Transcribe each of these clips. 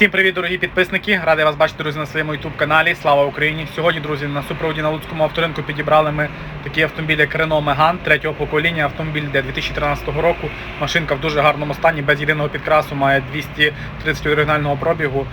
Всім привіт, дорогі підписники! Радий вас бачити, друзі, на своєму youtube каналі. Слава Україні! Сьогодні, друзі, на супроводі на Луцькому авторинку підібрали ми такий автомобіль, як Renault Megane третього покоління. Автомобіль де 2013 року. Машинка в дуже гарному стані, без єдиного підкрасу, має 230 оригінального пробігу.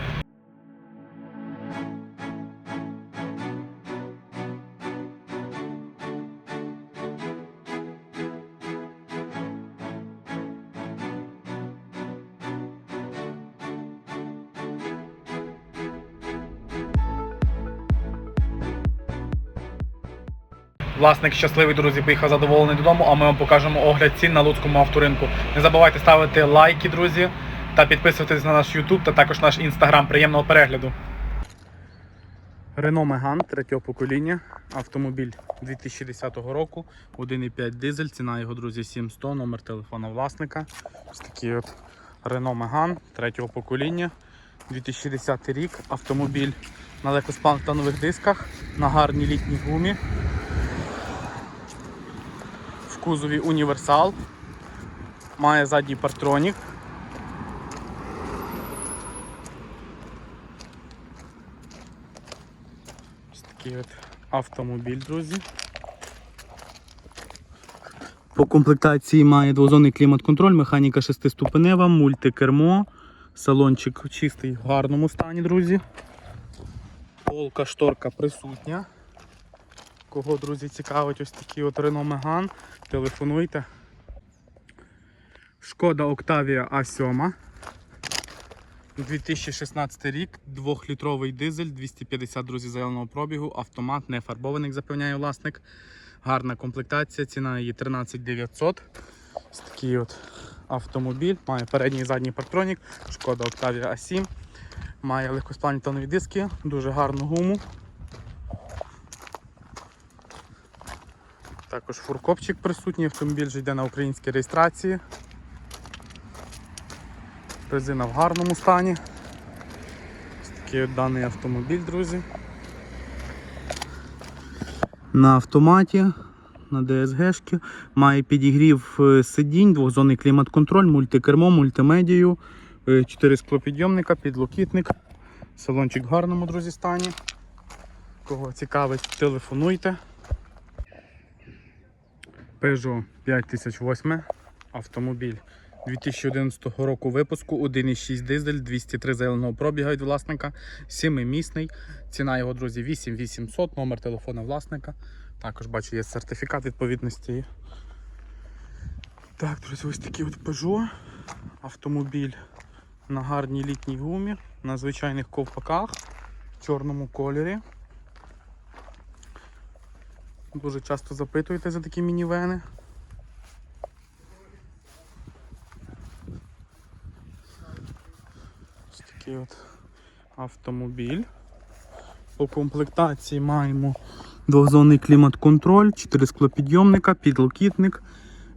Власник щасливий, друзі, поїхав задоволений додому, а ми вам покажемо огляд цін на Луцькому авторинку. Не забувайте ставити лайки, друзі, та підписуватись на наш YouTube та також наш Instagram. Приємного перегляду. Renault Megane третього покоління. Автомобіль 2010 року, 1,5 дизель, ціна його, друзі, 7100, номер телефона власника. Ось такий от Renault Megane третього покоління. 2010 рік. Автомобіль на легкосплантанових дисках, на гарній літній гумі. Кузові універсал. Має задній партронік. Такий автомобіль, друзі. По комплектації має двозонний клімат-контроль, механіка шестиступенева, мультикермо, салончик чистий в гарному стані, друзі. Полка шторка присутня. Кого, друзі, цікавить ось такий от Renault Megane, телефонуйте. Шкода Octavia A7. 2016 рік, 2-літровий дизель, 250 друзі заявленого пробігу, автомат, не фарбований, запевняє власник. Гарна комплектація, ціна її 13 900. Ось такий от автомобіль, має передній і задній партронік, шкода Octavia A7. Має легкосплавні тонові диски, дуже гарну гуму. Також фуркопчик присутній, автомобіль вже йде на українській реєстрації. Резина в гарному стані. Ось такий от даний автомобіль, друзі. На автоматі, на DSG-шки. Має підігрів е, сидінь, двохзонний клімат-контроль, мультикермо, мультимедію, 4 склопідйомника, підлокітник. Салончик в гарному, друзі, стані. Кого цікавить, телефонуйте. Peugeot 5008 автомобіль 2011 року випуску, 1,6 дизель, 203 зеленого пробіга від власника, 7-місний. Ціна його, друзі, 8800, номер телефона власника. Також бачу, є сертифікат відповідності. Так, друзі, ось такий от Peugeot. Автомобіль на гарній літній гумі, на звичайних ковпаках, в чорному кольорі. Дуже часто запитуєте за такі мінівени. Ось такий от автомобіль. По комплектації маємо двохзонний клімат-контроль, 4 склопідйомника, підлокітник,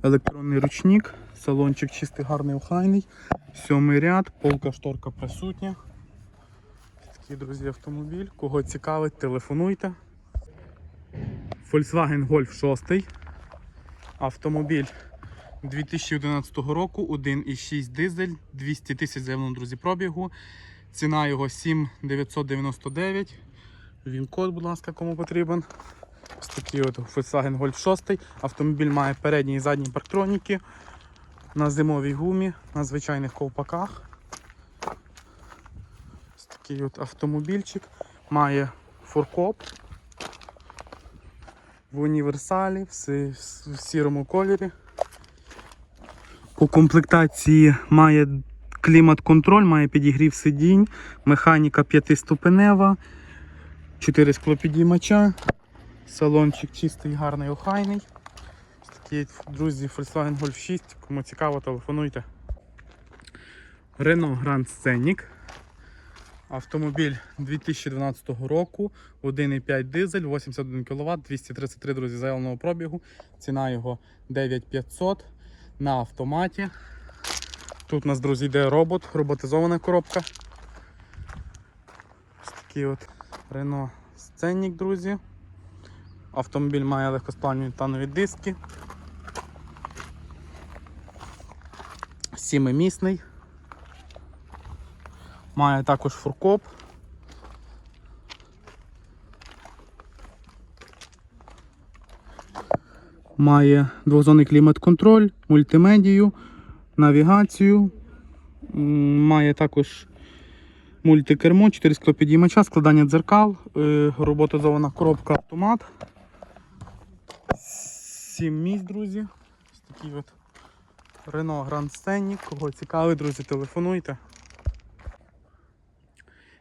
електронний ручник, салончик чистий, гарний, охайний, сьомий ряд, полка шторка присутня. Такий, друзі, автомобіль. Кого цікавить, телефонуйте. Volkswagen Golf 6. Автомобіль 2011 року, 1,6 дизель, 200 тисяч заявлено, друзі, пробігу. Ціна його 7,999. Він код, будь ласка, кому потрібен. Ось такий от Volkswagen Golf 6. Автомобіль має передні і задні парктроніки на зимовій гумі, на звичайних ковпаках. Ось такий от автомобільчик. Має форкоп в універсалі, в сірому кольорі. По комплектації має клімат-контроль, має підігрів сидінь, механіка п'ятиступенева, 4 склопідіймача, салончик чистий, гарний, охайний. Такі, друзі, Volkswagen Golf 6, кому цікаво, телефонуйте. Renault Grand Scenic. Автомобіль 2012 року, 1,5 дизель, 81 кВт, 233 друзі заявленого пробігу. Ціна його 9500 на автоматі. Тут у нас, друзі, йде робот, роботизована коробка. Ось такий от Renault Scenic, друзі. Автомобіль має легкосплавні танові диски. Сімимісний. Має також фуркоп. Має двозонний клімат-контроль, мультимедію, навігацію. Має також мультикермо, 4 склопідіймача, складання дзеркал, е, роботизована коробка автомат. 7 місць, друзі. Ось такий от Renault Grand Scenic. Кого цікавить, друзі, телефонуйте.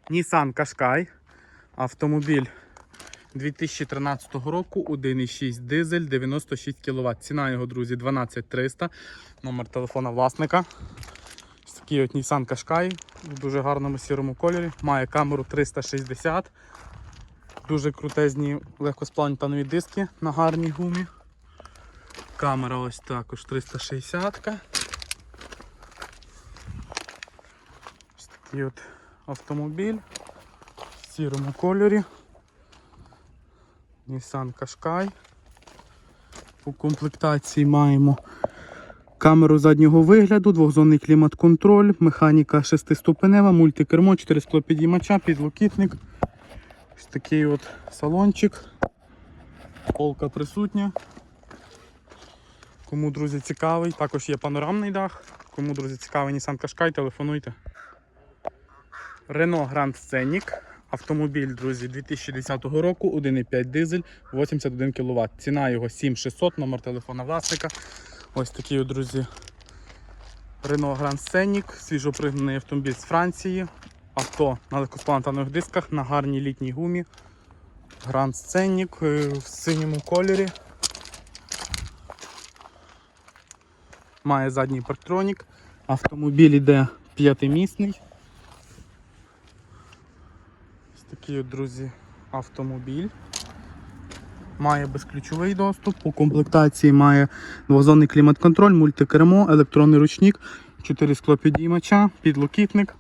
Nissan Qashqai. Автомобіль 2013 року, 1,6 дизель, 96 кВт. Ціна його, друзі, 12300. Номер телефона власника. Такий от Nissan Qashqai в дуже гарному сірому кольорі. Має камеру 360. Дуже крутезні легкосплавні панові диски на гарній гумі. Камера ось також 360. Ось такий от автомобіль в сірому кольорі. Nissan Qashqai. У комплектації маємо камеру заднього вигляду, двохзонний клімат-контроль, механіка шестиступенева, мультикермо, 4 склопідіймача, підлокітник. Ось такий от салончик. Полка присутня. Кому, друзі, цікавий, також є панорамний дах. Кому, друзі, цікавий Nissan Qashqai, телефонуйте. Renault Grand Scenic. Автомобіль, друзі, 2010 року, 1,5 дизель, 81 кВт. Ціна його 7600, номер телефона власника. Ось такий, друзі, Renault Grand Scenic, свіжопригнаний автомобіль з Франції. Авто на легкосплантанових дисках, на гарній літній гумі. Grand Scenic е, в синьому кольорі. Має задній парктронік. Автомобіль іде п'ятимісний. Ось такий, друзі, автомобіль. Має безключовий доступ. У комплектації має двозонний клімат-контроль, мультикермо, електронний ручник, 4 склопідіймача, підлокітник.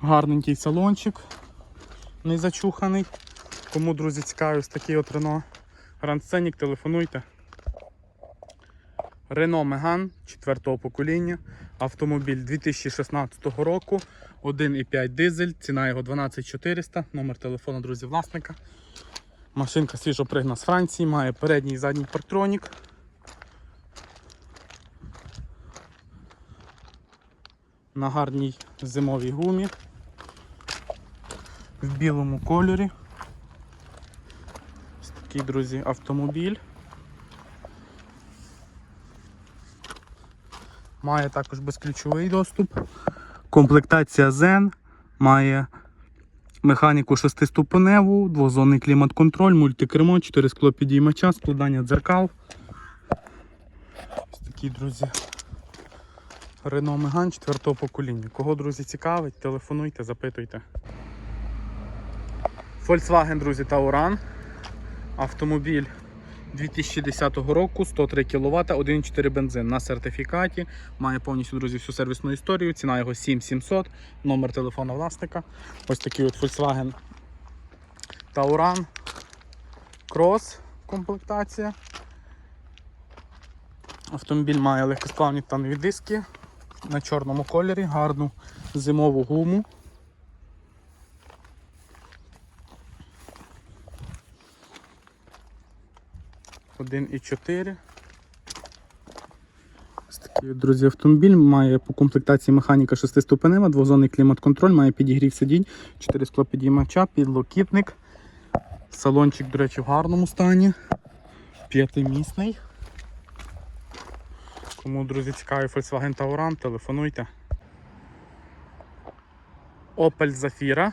Гарненький салончик, не зачуханий. Кому, друзі, цікавий ось такий от Renault Grand Scenic, телефонуйте. Renault Megane 4 покоління. Автомобіль 2016 року. 1,5 дизель, ціна його 12400, номер телефону, друзі, власника. Машинка свіжо пригнана з Франції, має передній і задній парктронік. На гарній зимовій гумі. В білому кольорі. Ось такий, друзі, автомобіль. Має також безключовий доступ. Комплектація Zen має механіку шестиступеневу, двозонний клімат-контроль, мультикермо, 4 скло підіймача, складання дзеркал. Ось такі, друзі. Renault Megane 4 покоління. Кого, друзі, цікавить, телефонуйте, запитуйте. Volkswagen, друзі, Tauran. Автомобіль 2010 року, 103 кВт, 1,4 бензин на сертифікаті. Має повністю, друзі, всю сервісну історію. Ціна його 7700, номер телефона власника. Ось такий от Volkswagen Tauran Cross комплектація. Автомобіль має легкосплавні танові диски на чорному кольорі, гарну зимову гуму. Один і 4. Ось такий, друзі, автомобіль має по комплектації механіка 6-ступенева, двозонний клімат-контроль, має підігрів сидінь, 4 склопідіймача, підлокітник. Салончик, до речі, в гарному стані. П'ятимісний. Кому, друзі, цікавий Volkswagen Tauran, телефонуйте. Opel Zafira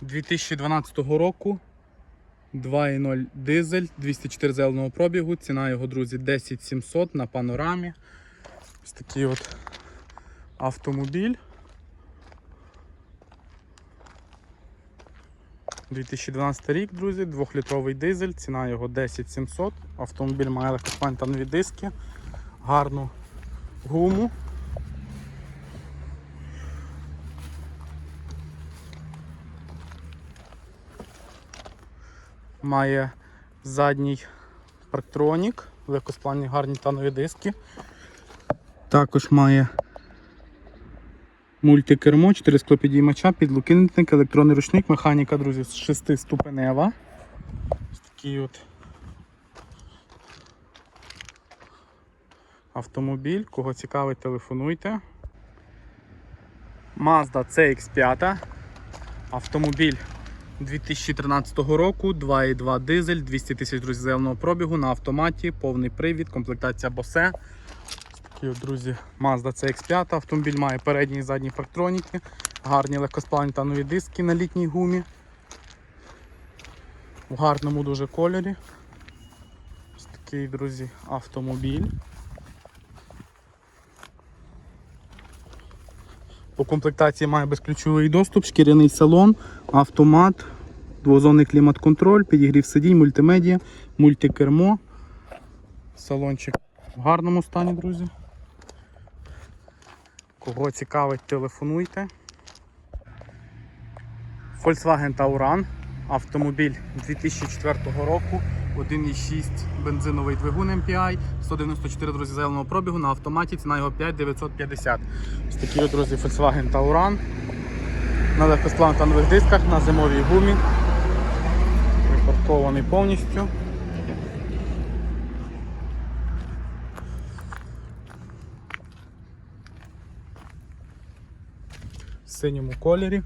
2012 року. 2.0 дизель, 204 зеленого пробігу, ціна його, друзі, 10700 на панорамі. Ось такий от автомобіль. 2012 рік, друзі, 2-літровий дизель, ціна його 10700. Автомобіль має легкоспантанові диски, гарну гуму. Має задній парктронік, легкосплавні гарні танові диски. Також має. Мультикермо, 4 склопідіймача, підлокітник, електронний ручник, механіка, друзі, 6 ступенева. Ось такий от автомобіль. Кого цікавить, телефонуйте. Mazda CX5. Автомобіль 2013 року, 2,2 дизель, 200 тисяч друзі зеленого пробігу на автоматі, повний привід, комплектація Bose. Такі от, друзі, Mazda CX5. Автомобіль має передні і задні парктроніки, гарні легкосплавні та нові диски на літній гумі. В гарному дуже кольорі. Ось такий, друзі, автомобіль. По комплектації має безключовий доступ, шкіряний салон, автомат, двозонний клімат-контроль, підігрів сидінь, мультимедіа, мультикермо. Салончик в гарному стані, друзі. Кого цікавить, телефонуйте. Volkswagen Tauran. Автомобіль 2004 року, 1,6 бензиновий двигун MPI, 194 друзі зеленого пробігу на автоматі, ціна його 5950. Ось такі друзі, Volkswagen Tauran. На легкосплавних нових дисках, на зимовій гумі. Припаркований повністю. В синьому кольорі.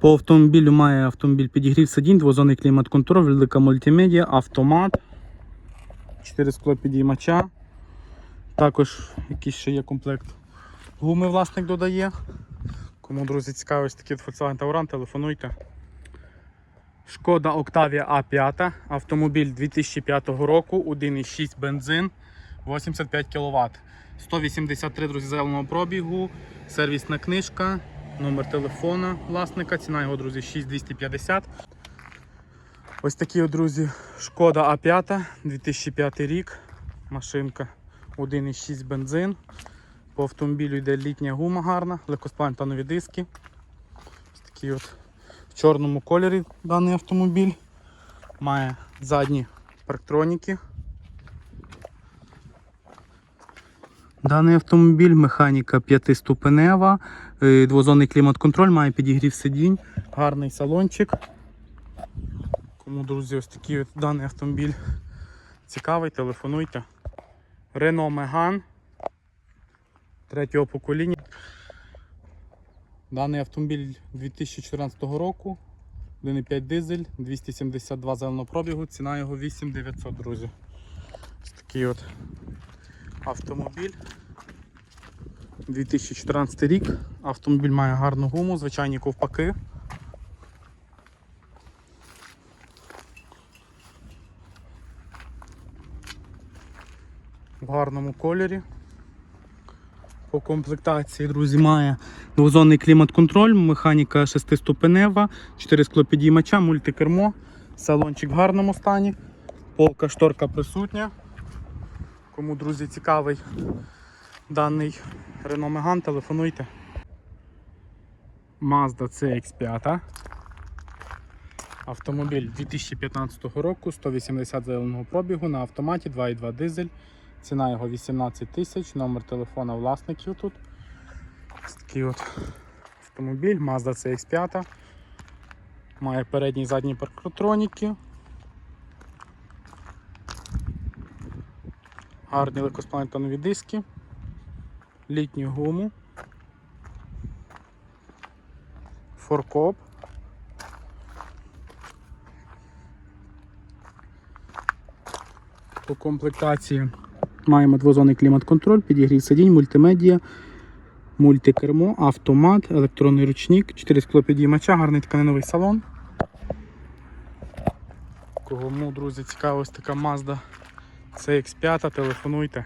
По автомобілю має автомобіль підігрів сидінь, двозонний клімат-контроль, велика мультимедіа, автомат, 4 скло підіймача. Також якийсь ще є комплект гуми власник додає. Кому, друзі, цікавий такий Volkswagen Tauran, телефонуйте. Шкода Octavia A5, автомобіль 2005 року, 1,6 бензин, 85 кВт. 183 друзі зеленого пробігу, сервісна книжка, номер телефона власника, ціна його, друзі, 6250. Ось такі, друзі, Шкода А5, 2005 рік. Машинка 1,6 бензин. По автомобілю йде літня гума гарна, легкосплавні та нові диски. Ось такий от в чорному кольорі даний автомобіль. Має задні парктроніки. Даний автомобіль, механіка п'ятиступенева, е, двозонний клімат-контроль, має підігрів сидінь, гарний салончик. Кому, друзі, ось такий от даний автомобіль цікавий, телефонуйте. Renault Megane третього покоління. Даний автомобіль 2014 року, 1,5 дизель, 272 зеленого пробігу, ціна його 8900, друзі. Ось такий от автомобіль. 2014 рік. Автомобіль має гарну гуму, звичайні ковпаки. В гарному кольорі. По комплектації, друзі, має двозонний клімат-контроль, механіка 6-ступенева, 4 склопідіймача, мультикермо, салончик в гарному стані, полка шторка присутня. Кому, друзі, цікавий даний Renault Megane, телефонуйте. Mazda CX5. Автомобіль 2015 року, 180 зеленого пробігу на автоматі, 2,2 дизель. Ціна його 18 тисяч, номер телефона власників тут. Ось такий от автомобіль, Mazda CX5. Має передні і задні парктроніки. Гарні легкоспланетонові диски, літню гуму, форкоп. По комплектації маємо двозонний клімат-контроль, підігрів сидінь, мультимедіа, мультикермо, автомат, електронний ручник, 4 склопідіймача, гарний тканиновий салон. Кому, друзі, цікава така Mazda CX5, телефонуйте.